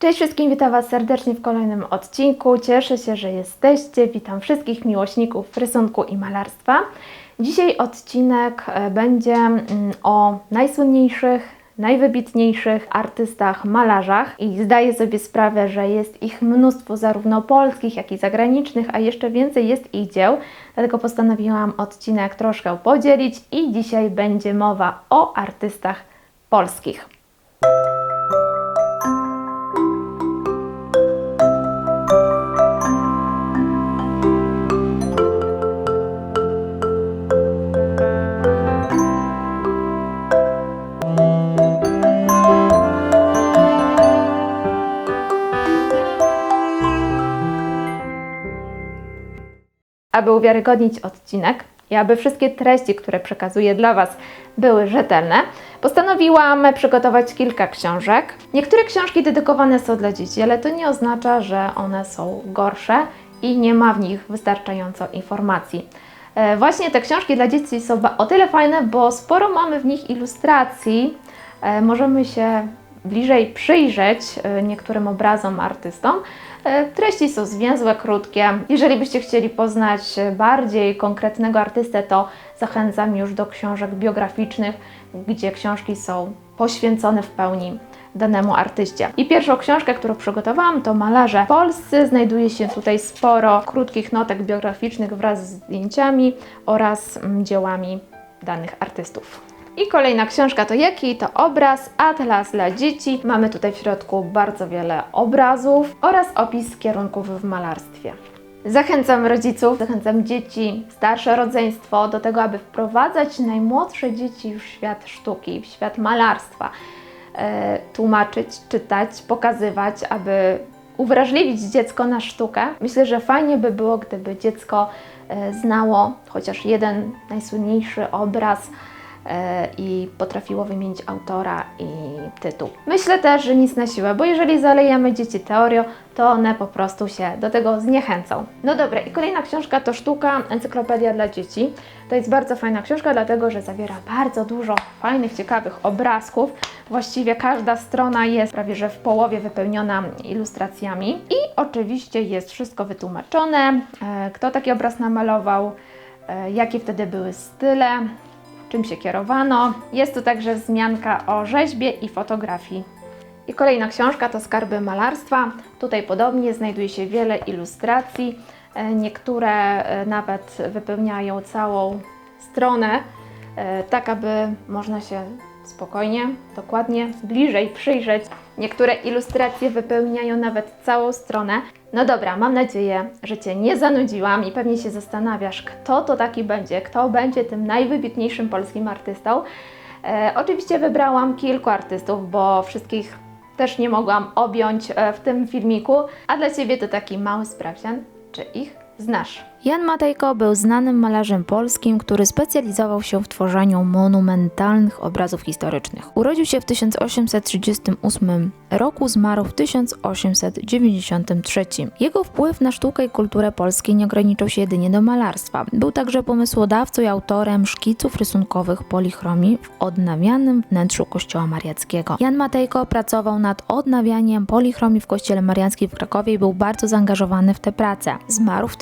Cześć wszystkim, witam Was serdecznie w kolejnym odcinku. Cieszę się, że jesteście. Witam wszystkich miłośników rysunku i malarstwa. Dzisiaj odcinek e, będzie mm, o najsłynniejszych, najwybitniejszych artystach, malarzach i zdaję sobie sprawę, że jest ich mnóstwo, zarówno polskich, jak i zagranicznych, a jeszcze więcej jest ich dzieł. Dlatego postanowiłam odcinek troszkę podzielić i dzisiaj będzie mowa o artystach polskich. Aby uwiarygodnić odcinek i aby wszystkie treści, które przekazuję dla Was, były rzetelne, postanowiłam przygotować kilka książek. Niektóre książki dedykowane są dla dzieci, ale to nie oznacza, że one są gorsze i nie ma w nich wystarczająco informacji. E, Właśnie te książki dla dzieci są o tyle fajne, bo sporo mamy w nich ilustracji. E, Możemy się bliżej przyjrzeć e, niektórym obrazom, artystom. E, Treści są zwięzłe, krótkie. Jeżeli byście chcieli poznać e, bardziej konkretnego artystę, to zachęcam już do książek biograficznych, gdzie książki są poświęcone w pełni danemu artyście. I pierwszą książkę, którą przygotowałam, to Malarze Polscy. Znajduje się tutaj sporo krótkich notek biograficznych wraz z zdjęciami oraz mm, dziełami danych artystów. I kolejna książka to jaki? To obraz, atlas dla dzieci. Mamy tutaj w środku bardzo wiele obrazów oraz opis kierunków w malarstwie. Zachęcam rodziców, zachęcam dzieci, starsze rodzeństwo do tego, aby wprowadzać najmłodsze dzieci w świat sztuki, w świat malarstwa. E, tłumaczyć, czytać, pokazywać, aby uwrażliwić dziecko na sztukę. Myślę, że fajnie by było, gdyby dziecko e, znało chociaż jeden najsłynniejszy obraz i potrafiło wymienić autora i tytuł. Myślę też, że nic na siłę, bo jeżeli zalejemy dzieci teorią, to one po prostu się do tego zniechęcą. No dobra, i kolejna książka to Sztuka, Encyklopedia dla dzieci. To jest bardzo fajna książka, dlatego że zawiera bardzo dużo fajnych, ciekawych obrazków. Właściwie każda strona jest prawie że w połowie wypełniona ilustracjami. I oczywiście jest wszystko wytłumaczone, e, kto taki obraz namalował, e, jakie wtedy były style, czym się kierowano. Jest tu także wzmianka o rzeźbie i fotografii. I kolejna książka to Skarby malarstwa. Tutaj podobnie znajduje się wiele ilustracji. E, Niektóre e, nawet wypełniają całą stronę, e, tak aby można się spokojnie, dokładnie, bliżej przyjrzeć. Niektóre ilustracje wypełniają nawet całą stronę. No dobra, mam nadzieję, że Cię nie zanudziłam i pewnie się zastanawiasz, kto to taki będzie, kto będzie tym najwybitniejszym polskim artystą. E, oczywiście wybrałam kilku artystów, bo wszystkich też nie mogłam objąć e, w tym filmiku, a dla Ciebie to taki mały sprawdzian, czy ich znasz. Jan Matejko był znanym malarzem polskim, który specjalizował się w tworzeniu monumentalnych obrazów historycznych. Urodził się w 1838 roku, zmarł w 1893. Jego wpływ na sztukę i kulturę polskiej nie ograniczał się jedynie do malarstwa. Był także pomysłodawcą i autorem szkiców rysunkowych polichromii w odnawianym wnętrzu kościoła mariackiego. Jan Matejko pracował nad odnawianiem polichromii w kościele mariackim w Krakowie i był bardzo zaangażowany w tę pracę. Zmarł w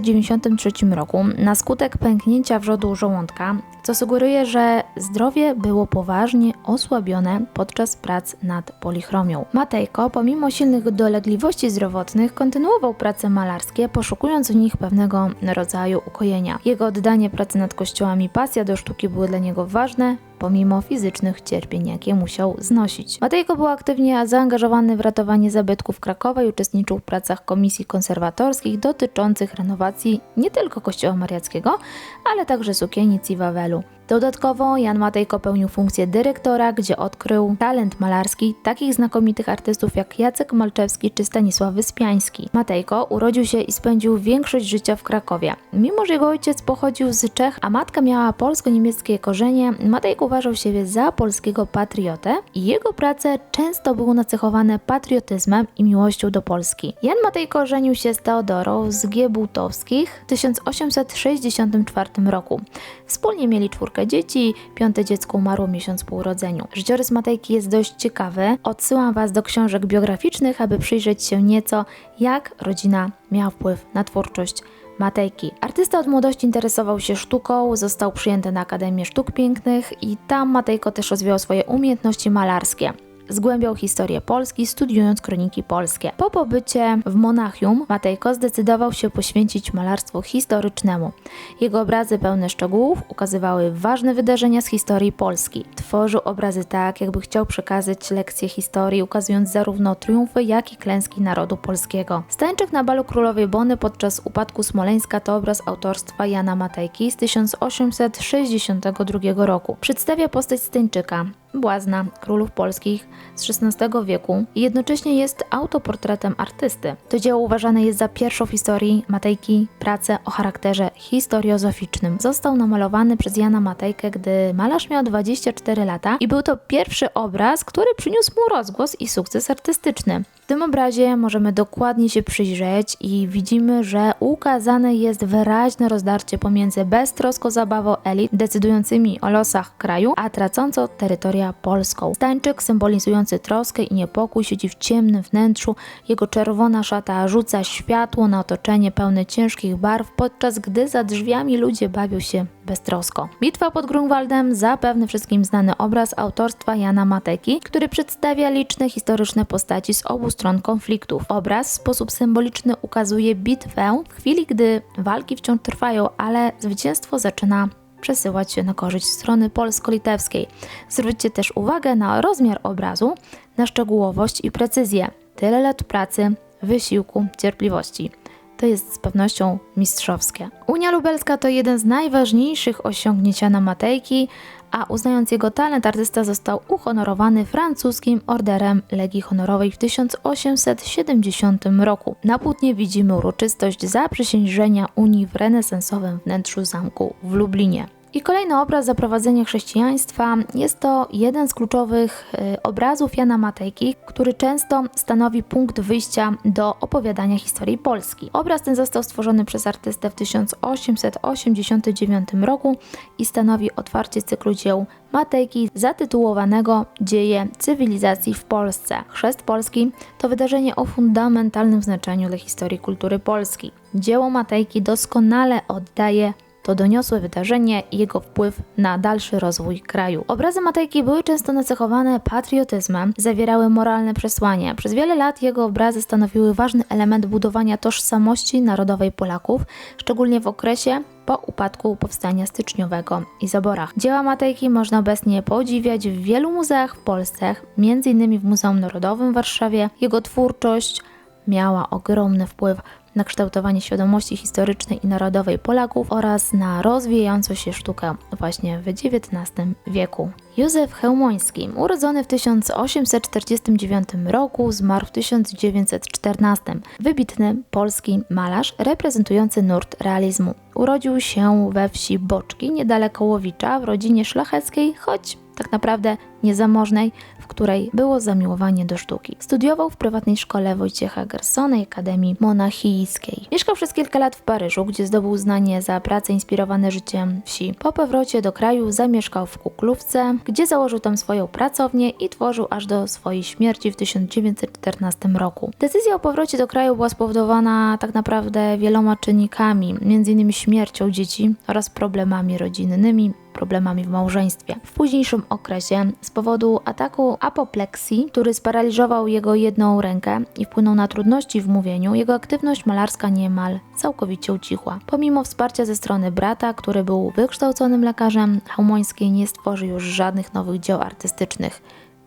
1893 roku na skutek pęknięcia wrzodu żołądka, co sugeruje, że zdrowie było poważnie osłabione podczas prac nad polichromią. Matejko, pomimo silnych dolegliwości zdrowotnych, kontynuował prace malarskie, poszukując w nich pewnego rodzaju ukojenia. Jego oddanie pracy nad kościołami pasja do sztuki były dla niego ważne, pomimo fizycznych cierpień, jakie musiał znosić. Matejko był aktywnie zaangażowany w ratowanie zabytków Krakowa i uczestniczył w pracach komisji konserwatorskich dotyczących renowacji nie tylko kościoła mariackiego, ale także sukienic i Wawelu. Dodatkowo Jan Matejko pełnił funkcję dyrektora, gdzie odkrył talent malarski takich znakomitych artystów jak Jacek Malczewski czy Stanisław Wyspiański. Matejko urodził się i spędził większość życia w Krakowie. Mimo, że jego ojciec pochodził z Czech, a matka miała polsko-niemieckie korzenie, Matejko uważał siebie za polskiego patriotę i jego prace często były nacechowane patriotyzmem i miłością do Polski. Jan Matejko żenił się z Teodorą z Giebutowskich w 1864 roku. Wspólnie mieli czwórkę czwórkę dzieci, piąte dziecko umarło miesiąc po urodzeniu. Życiorys Matejki jest dość ciekawy. Odsyłam Was do książek biograficznych, aby przyjrzeć się nieco, jak rodzina miała wpływ na twórczość Matejki. Artysta od młodości interesował się sztuką, został przyjęty na Akademię Sztuk Pięknych i tam Matejko też rozwijał swoje umiejętności malarskie. Zgłębiał historię Polski, studiując kroniki polskie. Po pobycie w Monachium Matejko zdecydował się poświęcić malarstwu historycznemu. Jego obrazy pełne szczegółów ukazywały ważne wydarzenia z historii Polski. Tworzył obrazy tak, jakby chciał przekazać lekcje historii, ukazując zarówno triumfy, jak i klęski narodu polskiego. Stańczyk na balu królowej Bony podczas upadku Smoleńska to obraz autorstwa Jana Matejki z 1862 roku. Przedstawia postać Stańczyka, błazna królów polskich z XVI wieku i jednocześnie jest autoportretem artysty. To dzieło uważane jest za pierwszą w historii Matejki pracę o charakterze historiozoficznym. Został namalowany przez Jana Matejkę, gdy malarz miał 24 lata i był to pierwszy obraz, który przyniósł mu rozgłos i sukces artystyczny. W tym obrazie możemy dokładnie się przyjrzeć i widzimy, że ukazane jest wyraźne rozdarcie pomiędzy beztroską zabawą elit decydującymi o losach kraju, a tracącą terytoria Polską. Stańczyk symbolizujący troskę i niepokój siedzi w ciemnym wnętrzu, jego czerwona szata rzuca światło na otoczenie pełne ciężkich barw, podczas gdy za drzwiami ludzie bawią się beztrosko. Bitwa pod Grunwaldem zapewne wszystkim znany obraz autorstwa Jana Mateki, który przedstawia liczne historyczne postaci z obu stron konfliktów. Obraz w sposób symboliczny ukazuje bitwę w chwili, gdy walki wciąż trwają, ale zwycięstwo zaczyna przesyłać się na korzyść strony polsko-litewskiej. Zwróćcie też uwagę na rozmiar obrazu, na szczegółowość i precyzję. Tyle lat pracy, wysiłku, cierpliwości. To jest z pewnością mistrzowskie. Unia Lubelska to jeden z najważniejszych osiągnięć Jana Matejki, a uznając jego talent, artysta został uhonorowany francuskim orderem Legii Honorowej w 1870 roku. Na płótnie widzimy uroczystość zaprzysiężenia Unii w renesansowym wnętrzu zamku w Lublinie. I kolejny obraz Zaprowadzenie chrześcijaństwa jest to jeden z kluczowych e, obrazów Jana Matejki, który często stanowi punkt wyjścia do opowiadania historii Polski. Obraz ten został stworzony przez artystę w 1889 roku i stanowi otwarcie cyklu dzieł Matejki zatytułowanego Dzieje cywilizacji w Polsce. Chrzest Polski to wydarzenie o fundamentalnym znaczeniu dla historii kultury Polski. Dzieło Matejki doskonale oddaje to doniosłe wydarzenie i jego wpływ na dalszy rozwój kraju. Obrazy Matejki były często nacechowane patriotyzmem, zawierały moralne przesłanie. Przez wiele lat jego obrazy stanowiły ważny element budowania tożsamości narodowej Polaków, szczególnie w okresie po upadku powstania styczniowego i zaborach. Dzieła Matejki można obecnie podziwiać w wielu muzeach w Polsce, m.in. w Muzeum Narodowym w Warszawie. Jego twórczość miała ogromny wpływ na kształtowanie świadomości historycznej i narodowej Polaków oraz na rozwijającą się sztukę właśnie w XIX wieku. Józef Chełmoński, urodzony w 1849 roku, zmarł w 1914. Wybitny polski malarz reprezentujący nurt realizmu. Urodził się we wsi Boczki, niedaleko Łowicza, w rodzinie szlacheckiej, choć tak naprawdę niezamożnej, w której było zamiłowanie do sztuki. Studiował w prywatnej szkole Wojciecha Gersona i Akademii Monachijskiej. Mieszkał przez kilka lat w Paryżu, gdzie zdobył uznanie za prace inspirowane życiem wsi. Po powrocie do kraju zamieszkał w Kuklówce, gdzie założył tam swoją pracownię i tworzył aż do swojej śmierci w 1914 roku. Decyzja o powrocie do kraju była spowodowana tak naprawdę wieloma czynnikami, m.in. śmiercią dzieci oraz problemami rodzinnymi, problemami w małżeństwie. W późniejszym okresie z powodu ataku apopleksji, który sparaliżował jego jedną rękę i wpłynął na trudności w mówieniu, jego aktywność malarska niemal całkowicie ucichła. Pomimo wsparcia ze strony brata, który był wykształconym lekarzem, Chełmoński nie stworzył już żadnych nowych dzieł artystycznych.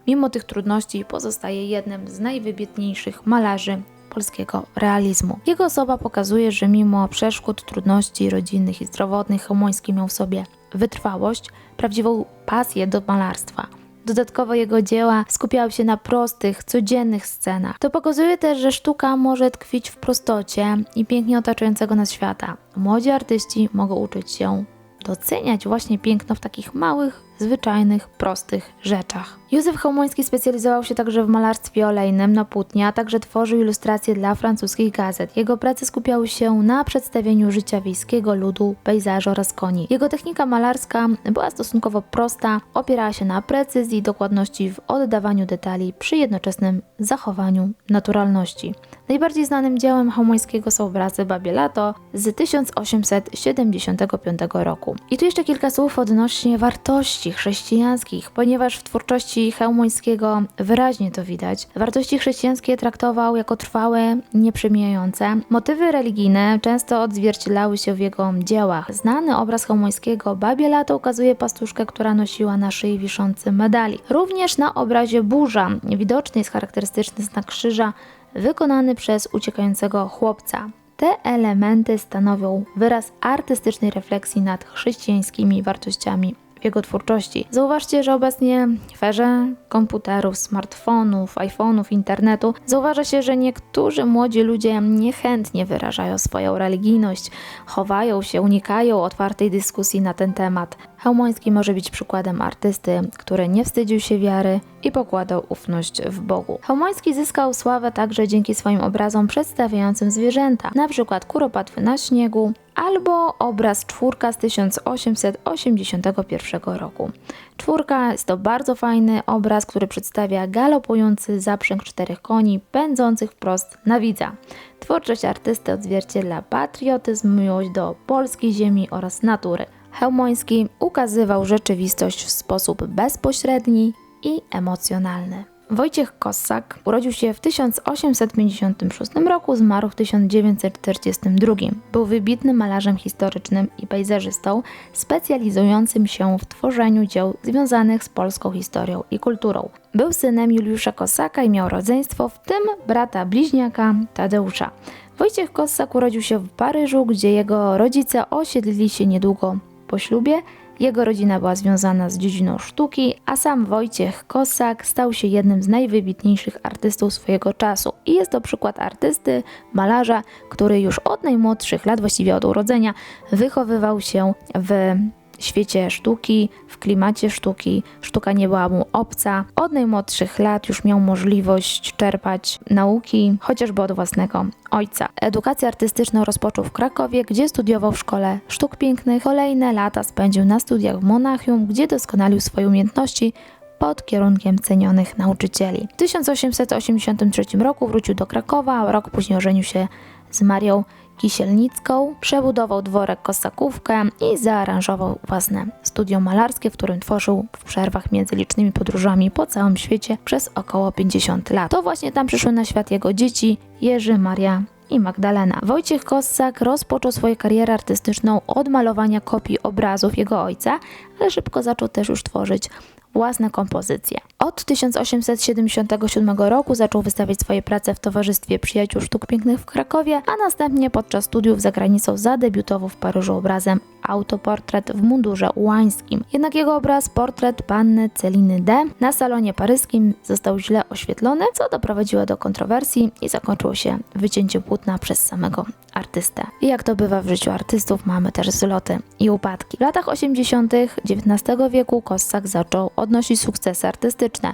Mimo tych trudności pozostaje jednym z najwybitniejszych malarzy polskiego realizmu. Jego osoba pokazuje, że mimo przeszkód, trudności rodzinnych i zdrowotnych, Chełmoński miał w sobie wytrwałość, prawdziwą pasję do malarstwa. Dodatkowo jego dzieła skupiały się na prostych, codziennych scenach. To pokazuje też, że sztuka może tkwić w prostocie i pięknie otaczającego nas świata. Młodzi artyści mogą uczyć się doceniać właśnie piękno w takich małych zwyczajnych, prostych rzeczach. Józef Chełmoński specjalizował się także w malarstwie olejnym na płótnie, a także tworzył ilustracje dla francuskich gazet. Jego prace skupiały się na przedstawieniu życia wiejskiego ludu, pejzażu oraz koni. Jego technika malarska była stosunkowo prosta, opierała się na precyzji i dokładności w oddawaniu detali przy jednoczesnym zachowaniu naturalności. Najbardziej znanym dziełem Chełmońskiego są obrazy Babie Lato z 1875 roku. I tu jeszcze kilka słów odnośnie wartości chrześcijańskich, ponieważ w twórczości Chełmońskiego wyraźnie to widać. Wartości chrześcijańskie traktował jako trwałe, nieprzemijające. Motywy religijne często odzwierciedlały się w jego dziełach. Znany obraz Chełmońskiego Babie Lato ukazuje pastuszkę, która nosiła na szyi wiszący medali. Również na obrazie Burza widoczny jest charakterystyczny znak krzyża wykonany przez uciekającego chłopca. Te elementy stanowią wyraz artystycznej refleksji nad chrześcijańskimi wartościami jego twórczości. Zauważcie, że obecnie w erze komputerów, smartfonów, iPhone'ów, internetu zauważa się, że niektórzy młodzi ludzie niechętnie wyrażają swoją religijność, chowają się, unikają otwartej dyskusji na ten temat. Chełmoński może być przykładem artysty, który nie wstydził się wiary i pokładał ufność w Bogu. Chełmoński zyskał sławę także dzięki swoim obrazom przedstawiającym zwierzęta, np. kuropatwy na śniegu albo obraz czwórka z 1881 roku. Czwórka jest to bardzo fajny obraz, który przedstawia galopujący zaprzęg czterech koni pędzących wprost na widza. Twórczość artysty odzwierciedla patriotyzm, miłość do polskiej ziemi oraz natury. Chełmoński ukazywał rzeczywistość w sposób bezpośredni i emocjonalny. Wojciech Kossak urodził się w 1856 roku, zmarł w 1942. Był wybitnym malarzem historycznym i pejzażystą, specjalizującym się w tworzeniu dzieł związanych z polską historią i kulturą. Był synem Juliusza Kossaka i miał rodzeństwo, w tym brata bliźniaka Tadeusza. Wojciech Kossak urodził się w Paryżu, gdzie jego rodzice osiedlili się niedługo po ślubie. Jego rodzina była związana z dziedziną sztuki, a sam Wojciech Kossak stał się jednym z najwybitniejszych artystów swojego czasu. I jest to przykład artysty, malarza, który już od najmłodszych lat, właściwie od urodzenia, wychowywał się w świecie sztuki, w klimacie sztuki. Sztuka nie była mu obca. Od najmłodszych lat już miał możliwość czerpać nauki, chociażby od własnego ojca. Edukację artystyczną rozpoczął w Krakowie, gdzie studiował w Szkole Sztuk Pięknych. Kolejne lata spędził na studiach w Monachium, gdzie doskonalił swoje umiejętności pod kierunkiem cenionych nauczycieli. W 1883 roku wrócił do Krakowa, a rok później ożenił się z Marią Kisielnicką, przebudował dworek Kosakówkę i zaaranżował własne studio malarskie, w którym tworzył w przerwach między licznymi podróżami po całym świecie przez około 50 lat. To właśnie tam przyszły na świat jego dzieci Jerzy, Maria i Magdalena. Wojciech Kossak rozpoczął swoją karierę artystyczną od malowania kopii obrazów jego ojca, ale szybko zaczął też już tworzyć własne kompozycje. Od 1877 roku zaczął wystawiać swoje prace w Towarzystwie Przyjaciół Sztuk Pięknych w Krakowie, a następnie podczas studiów za granicą zadebiutował w Paryżu obrazem autoportret w mundurze ułańskim. Jednak jego obraz portret panny Celiny D na salonie paryskim został źle oświetlony, co doprowadziło do kontrowersji i zakończyło się wycięciem płótna przez samego artystę. I jak to bywa w życiu artystów, mamy też zloty i upadki. W latach 80. XIX wieku Kossak zaczął odnosić sukcesy artystyczne.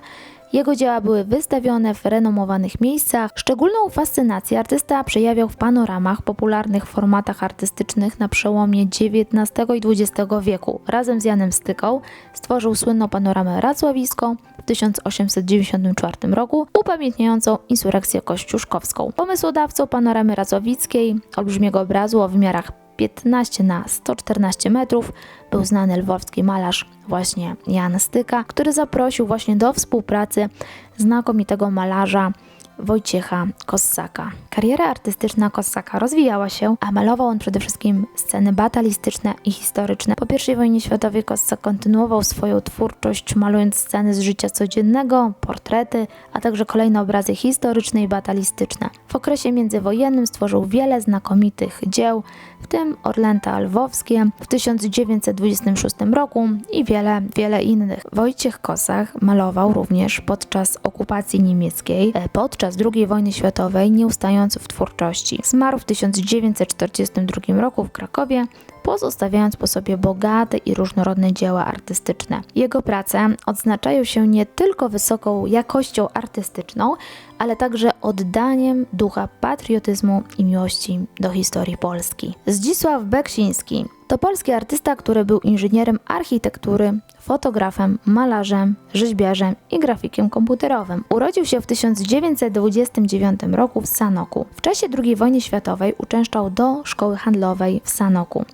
Jego dzieła były wystawione w renomowanych miejscach. Szczególną fascynację artysta przejawiał w panoramach, popularnych formatach artystycznych na przełomie XIX i XX wieku. Razem z Janem Styką stworzył słynną panoramę Racławisko w 1894 roku, upamiętniającą insurekcję kościuszkowską. Pomysłodawcą panoramy racławickiej, olbrzymiego obrazu o wymiarach 15 na 114 metrów był znany lwowski malarz właśnie Jan Styka, który zaprosił właśnie do współpracy znakomitego malarza Wojciecha Kossaka. Kariera artystyczna Kossaka rozwijała się, a malował on przede wszystkim sceny batalistyczne i historyczne. Po I wojnie światowej Kossak kontynuował swoją twórczość, malując sceny z życia codziennego, portrety, a także kolejne obrazy historyczne i batalistyczne. W okresie międzywojennym stworzył wiele znakomitych dzieł, w tym Orlęta Lwowskie w 1926 roku i wiele, wiele innych. Wojciech Kossak malował również podczas okupacji niemieckiej, e, podczas II wojny światowej, nie ustając w twórczości. Zmarł w 1942 roku w Krakowie pozostawiając po sobie bogate i różnorodne dzieła artystyczne. Jego prace odznaczają się nie tylko wysoką jakością artystyczną, ale także oddaniem ducha patriotyzmu i miłości do historii Polski. Zdzisław Beksiński to polski artysta, który był inżynierem architektury, fotografem, malarzem, rzeźbiarzem i grafikiem komputerowym. Urodził się w 1929 roku w Sanoku. W czasie II wojny światowej uczęszczał do szkoły handlowej w Sanoku.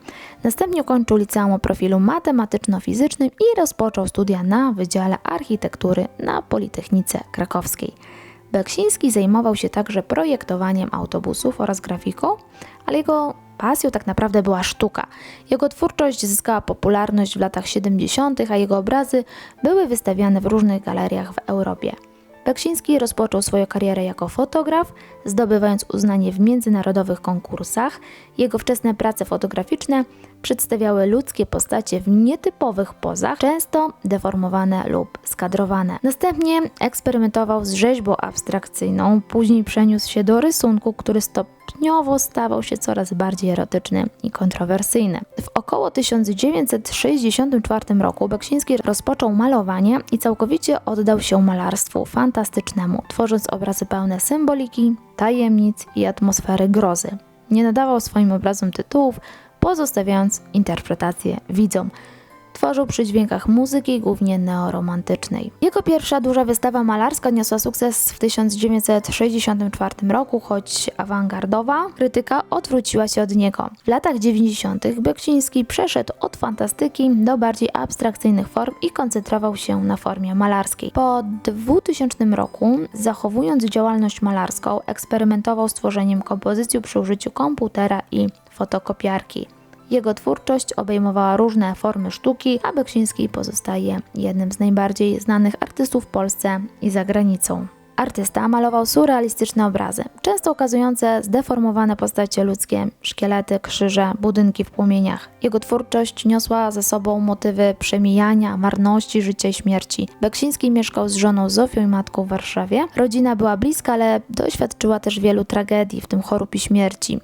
Następnie ukończył liceum o profilu matematyczno-fizycznym i rozpoczął studia na Wydziale Architektury na Politechnice Krakowskiej. Beksiński zajmował się także projektowaniem autobusów oraz grafiką, ale jego pasją tak naprawdę była sztuka. Jego twórczość zyskała popularność w latach 70., a jego obrazy były wystawiane w różnych galeriach w Europie. Beksiński rozpoczął swoją karierę jako fotograf, zdobywając uznanie w międzynarodowych konkursach. Jego wczesne prace fotograficzne przedstawiały ludzkie postacie w nietypowych pozach, często deformowane lub skadrowane. Następnie eksperymentował z rzeźbą abstrakcyjną, później przeniósł się do rysunku, który stopniowo stawał się coraz bardziej erotyczny i kontrowersyjny. W około 1964 roku Beksiński rozpoczął malowanie i całkowicie oddał się malarstwu fantastycznemu, tworząc obrazy pełne symboliki, tajemnic i atmosfery grozy. Nie nadawał swoim obrazom tytułów, pozostawiając interpretację widzom. Tworzył przy dźwiękach muzyki, głównie neoromantycznej. Jego pierwsza duża wystawa malarska niosła sukces w 1964 roku, choć awangardowa krytyka odwróciła się od niego. W latach 90. Beksiński przeszedł od fantastyki do bardziej abstrakcyjnych form i koncentrował się na formie malarskiej. Po 2000 roku, zachowując działalność malarską, eksperymentował z tworzeniem kompozycji przy użyciu komputera i fotokopiarki. Jego twórczość obejmowała różne formy sztuki, a Beksiński pozostaje jednym z najbardziej znanych artystów w Polsce i za granicą. Artysta malował surrealistyczne obrazy, często ukazujące zdeformowane postacie ludzkie, szkielety, krzyże, budynki w płomieniach. Jego twórczość niosła ze sobą motywy przemijania, marności życia i śmierci. Beksiński mieszkał z żoną Zofią i matką w Warszawie. Rodzina była bliska, ale doświadczyła też wielu tragedii, w tym chorób i śmierci.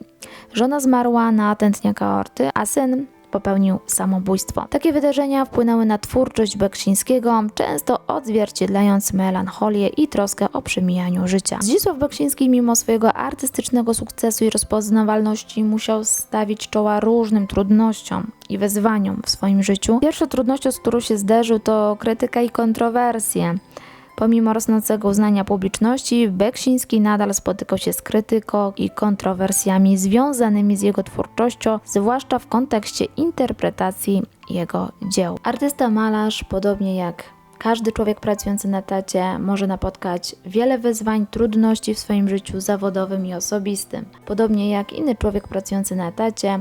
Żona zmarła na tętniaka aorty, a syn popełnił samobójstwo. Takie wydarzenia wpłynęły na twórczość Beksińskiego, często odzwierciedlając melancholię i troskę o przemijaniu życia. Zdzisław Beksiński mimo swojego artystycznego sukcesu i rozpoznawalności musiał stawić czoła różnym trudnościom i wyzwaniom w swoim życiu. Pierwszą trudnością, z którą się zderzył, to krytyka i kontrowersje. Pomimo rosnącego uznania publiczności, Beksiński nadal spotykał się z krytyką i kontrowersjami związanymi z jego twórczością, zwłaszcza w kontekście interpretacji jego dzieł. Artysta malarz, podobnie jak każdy człowiek pracujący na tacie może napotkać wiele wyzwań, trudności w swoim życiu zawodowym i osobistym. Podobnie jak inny człowiek pracujący na tacie,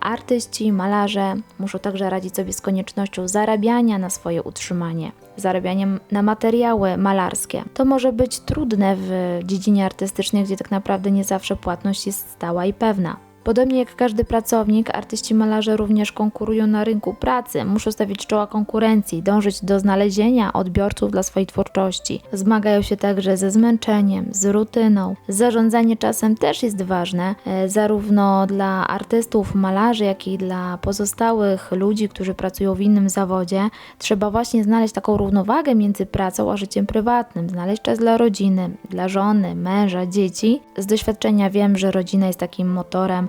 Artyści, malarze muszą także radzić sobie z koniecznością zarabiania na swoje utrzymanie, zarabianiem na materiały malarskie. To może być trudne w dziedzinie artystycznej, gdzie tak naprawdę nie zawsze płatność jest stała i pewna. Podobnie jak każdy pracownik, artyści malarze również konkurują na rynku pracy, muszą stawiać czoła konkurencji, dążyć do znalezienia odbiorców dla swojej twórczości. Zmagają się także ze zmęczeniem, z rutyną. Zarządzanie czasem też jest ważne, e, zarówno dla artystów, malarzy, jak i dla pozostałych ludzi, którzy pracują w innym zawodzie. Trzeba właśnie znaleźć taką równowagę między pracą a życiem prywatnym, znaleźć czas dla rodziny, dla żony, męża, dzieci. Z doświadczenia wiem, że rodzina jest takim motorem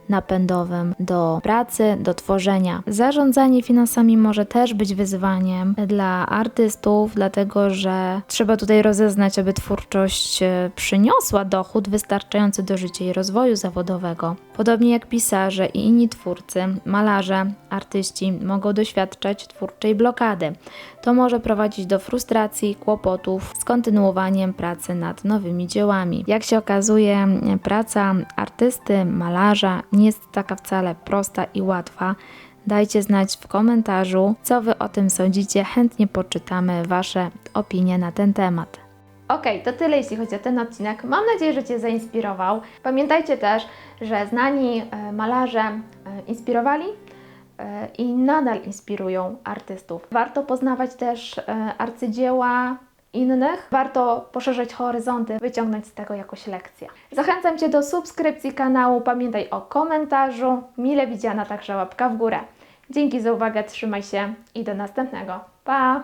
napędowym do pracy, do tworzenia. Zarządzanie finansami może też być wyzwaniem dla artystów, dlatego że trzeba tutaj rozeznać, aby twórczość e, przyniosła dochód wystarczający do życia i rozwoju zawodowego. Podobnie jak pisarze i inni twórcy, malarze, artyści mogą doświadczać twórczej blokady. To może prowadzić do frustracji, kłopotów z kontynuowaniem pracy nad nowymi dziełami. Jak się okazuje, praca artysty, malarza nie jest taka wcale prosta i łatwa. Dajcie znać w komentarzu, co Wy o tym sądzicie. Chętnie poczytamy Wasze opinie na ten temat. Ok, to tyle jeśli chodzi o ten odcinek. Mam nadzieję, że Cię zainspirował. Pamiętajcie też, że znani e, malarze e, inspirowali e, i nadal inspirują artystów. Warto poznawać też arcydzieła innych. Warto poszerzać horyzonty, wyciągnąć z tego jakąś lekcję. Zachęcam Cię do subskrypcji kanału, pamiętaj o komentarzu, mile widziana także łapka w górę. Dzięki za uwagę, trzymaj się i do następnego. Pa!